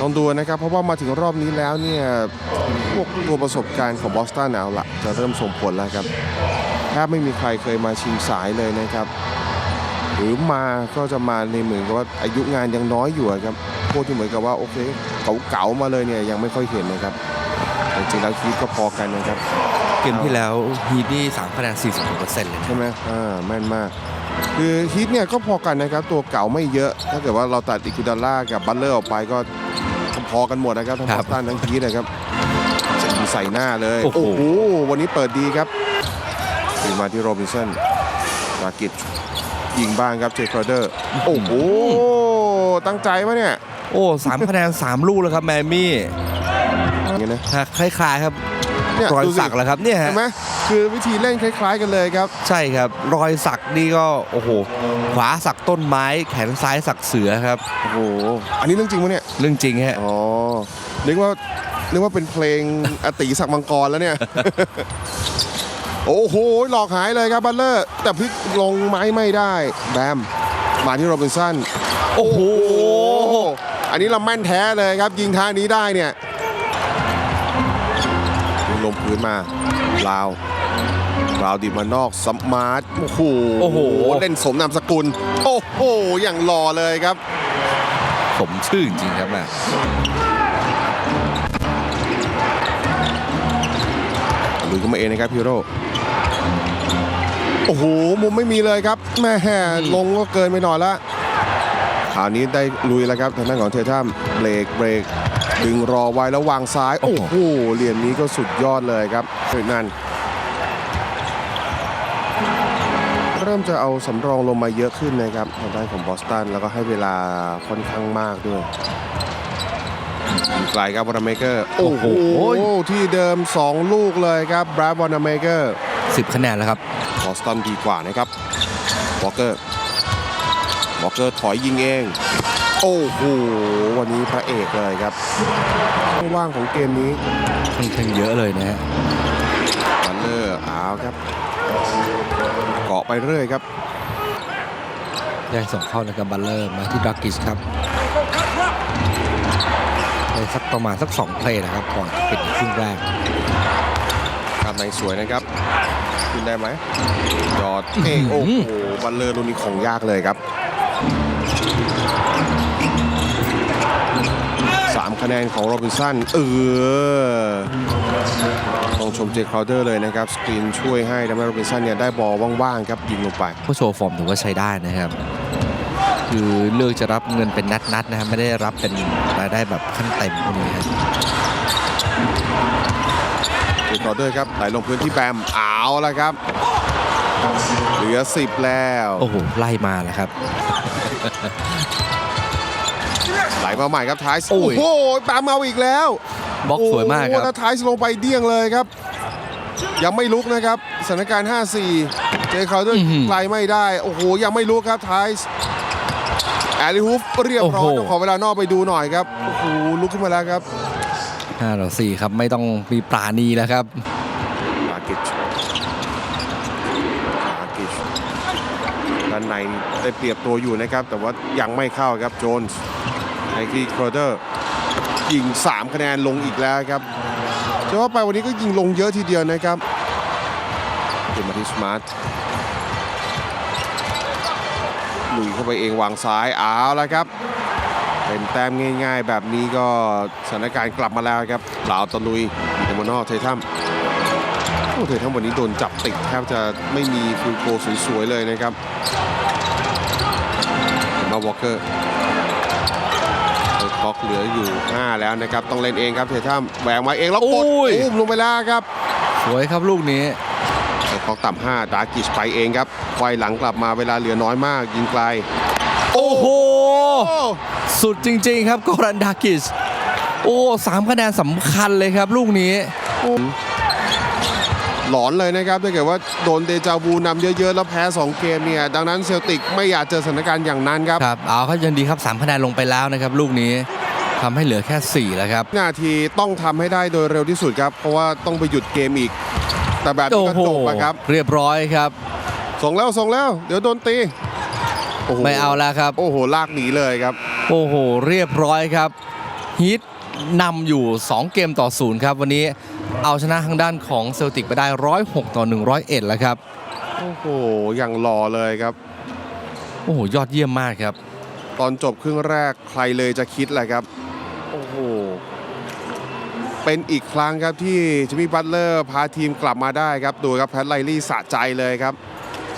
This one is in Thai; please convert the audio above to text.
ลองดูนะครับ เพราะว่ามาถึงรอบนี้แล้วเนี่ยพวกตัวประสบการณ์ของบอสตันเอาละจะเริ่มส่งผลแล้วครับแทบไม่มีใครเคยมาชิงสายเลยนะครับ หรือมาก็จะมาในเหมือนกับว่าอายุงานยังน้อยอยู่อะครับพวกที่เหมือนกับว่าโอเคเก่าๆมาเลยเนี่ยยังไม่ค่อยเห็นนะครับแต่จริงๆแล้วคิดก็พอกันนะครับเกมที่แล้วฮีดนี่3คะแนน46%เลยนะใช่ไหมอ่าแม่นมาก คือฮิตเนี่ยก็พอกันนะครับ ตัวเก่าไม่เยอะ ถ้าเกิดว่าเราตัดอิคุดาร่ากับบัตเลอร์ออกไปก็ พอกันหมดนะครับทั้งบอสตันทั้งฮีทนะครับจะยิงใส่หน้าเลยโอ้โห วันนี้เปิดดีครับยิงมาที่โรบินสันรากิจยิงบ้างครับเจคอร์เดอร์ โอ้โห ตั้งใจปะเนี่ยโอ้สามคะแนน3ลูกแล้วครับแมมี่อย่างเงี้ยนะ ฮะคล้ายๆครับ เนี่ยรอยดูสิสักแล้วครับเนี่ยฮะเห็นไหมคือวิธีเล่นคล้าย ๆ กันเลยครับ ใช่ครับ รอยสักนี่ก็โอ้โหขวาสักต้นไม้แขนซ้ายสักเสือครับโอ้โหอันนี้เรื่องจริงปะเนี่ยเรื่องจริงฮะอ๋อนึกว่านึกว่าเป็นเพลงอติสักมังกรแล้วเนี่ยโอ้โห หลอกหายเลยครับบัตเลอร์ แต่พลิกลงไม้ไม่ได้ แบม มาที่โรบินสัน โอ้โห อันนี้เราแม่นแท้เลยครับ ยิงท่านี้ได้เนี่ยยิ งลงพื้นมาลาวลาวดิบมานอกสมาร์ทโอ้โหโอ้โห เล่นสมนามสกุล โอ้โห อย่างหล่อเลยครับ สมชื่อจริงๆครับแม่ลุยเข้ามาเองนะครับฮีโร่โอ้โห มุมไม่มีเลยครับแม่ลงก็เกินไปหน่อยละคราวนี้ได้ลุยแล้วครับทางด้านของเททัมเบรกเบรก ดึงรอไว้แล้ววางซ้าย โอ้โหเหรียญนี้ก็สุดยอดเลยครับเฟรนันเริ่มจะเอาสำรองลงมาเยอะขึ้นนะครับทางด้านของบอสตันแล้วก็ให้เวลาค่อนข้างมากด้วยยิงไกลครับวอนาเมเกอร์ โอ้โห ที่เดิม 2 ลูกเลยครับบราวอนาเมเกอร์10 คะแนนแล้วครับบอสตันดีกว่านะครับวอลเกอร์วอลเกอร์ถอยยิงเอง โอ้โห วันนี้พระเอกเลยครับช่องว่างของเกมนี้ค่อนข้างเยอะเลยนะฮะบัลเลอร์เอาครับ เกาะไปเรื่อยครับได้ส่งเข้านะครับบัลเลอร์มาที่ดักกิสครับได้สักประมาณสัก2เพลย์นะครับก่อนจะปิดครึ่งแรกการในสวยนะครับขึ้นได้ไหมยอดเองโอ้โหบัลเลอร์ลูกนี้ของยากเลยครับ สามคะแนนของโรบินสันเออต้องชมเจคราวเดอร์เลยนะครับ สกรีนช่วยให้ทำให้โรบินสันเนี่ยได้บอลว่างๆครับยิงลงไปก็โชว์ฟอร์มถือว่าใช้ได้นะครับคือเลือกจะรับเงินเป็นนัดๆนะครับไม่ได้รับเป็นรายได้แบบขั้นเต็มพวกนี้ครับเจคราวเดอร์ครับไหลลงพื้นที่แบมเอาแล้วครับ เหลือ 10 แล้ว โอ้โหไล่มาแล้วครับ ไหลมาใหม่ครับท้ายโอ้โอ้ยโหตามมาอีกแล้วบล็อกสวยมากคโอ้รับโหแล้วท้ายลงไปเดี้ยงเลยครับ ยังไม่ลุกนะครับสถานการณ์ 5-4 เจคาวเดอร์ไกลไม่ได้ โอ้โห ยังไม่ลุกครับท้ายแอลิฮูฟเรียบร้อยต้องขอเวลานอกไปดูหน่อยครับ โอ้โห ลุกขึ้นมาแล้วครับ5ต่อ4ครับไม่ต้องมีปราณีแล้วครับมากิชมากิชด้านในได้เปรียบตัวอยู่นะครับ แต่ว่ายังไม่เข้าครับโจนส์ ไอคีครอเดอร์ยิง 3 คะแนนลงอีกแล้วครับจะว่าไปวันนี้ก็ยิงลงเยอะทีเดียวนะครับเกมาที่สมาร์ทลุยเข้าไปเองวางซ้ายเอาแล้วครับ เป็นแต้มง่ายๆ แบบนี้ก็สถานการณ์กลับมาแล้วครับลาวตะลุยเดมอนอลเททัมโอ้เททัมวันนี้โดนจับติดแทบจะไม่มีฟิลโกสวยๆเลยนะครับมาวอลเกอร์ ก๊อกเหลืออยู่ 5 แล้วนะครับ ต้องเล่นเองครับเททัมแหวกมาเองแล้วกดโอ้ยอุ้มลงไปแล้วครับ สวยครับลูกนี้เปิดก๊อกต่ำ5ดากิชไปเองครับไยหลังกลับมาเวลาเหลือน้อยมาก ยิงไกล โอ้โหโอ้สุดจริง ๆ ครับกรันดากิสโอ้สามคะแนนสำคัญเลยครับ ลูกนี้ หลอนเลยนะครับถ้าเกิดว่าโดนเดจาวูนำเยอะๆ แล้วแพ้ 2 เกมเนี่ย ดังนั้นเซลติกไม่อยากเจอสถานการณ์อย่างนั้นครับ ครับเอาครับยังดีครับ3คะแนนลงไปแล้วนะครับลูกนี้ทำให้เหลือแค่ 4 แล้วครับ นาทีต้องทำให้ได้โดยเร็วที่สุดครับ เพราะว่าต้องไปหยุดเกมอีก แต่แบบโอ้นี้ก็โหจบอะครับ เรียบร้อยครับ ส่งแล้วส่งแล้ว เดี๋ยวโดนตีโโหไม่เอาแล้วครับ โอ้โห ลากหนีเลยครับ โอ้โห เรียบร้อยครับฮีท นำอยู่ 2 เกมต่อศูนย์ครับ วันนี้เอาชนะทางด้านของเซลติกไปได้ 106 ต่อ 101 แล้วครับ โอ้โห อย่างหล่อเลยครับ โอ้โห ยอดเยี่ยมมากครับ ตอนจบครึ่งแรกใครเลยจะคิดแหละครับ โอ้โห เป็นอีกครั้งครับที่จิมมี่บัตเลอร์พาทีมกลับมาได้ครับ ดูครับแพทไลลี่สะใจเลยครับ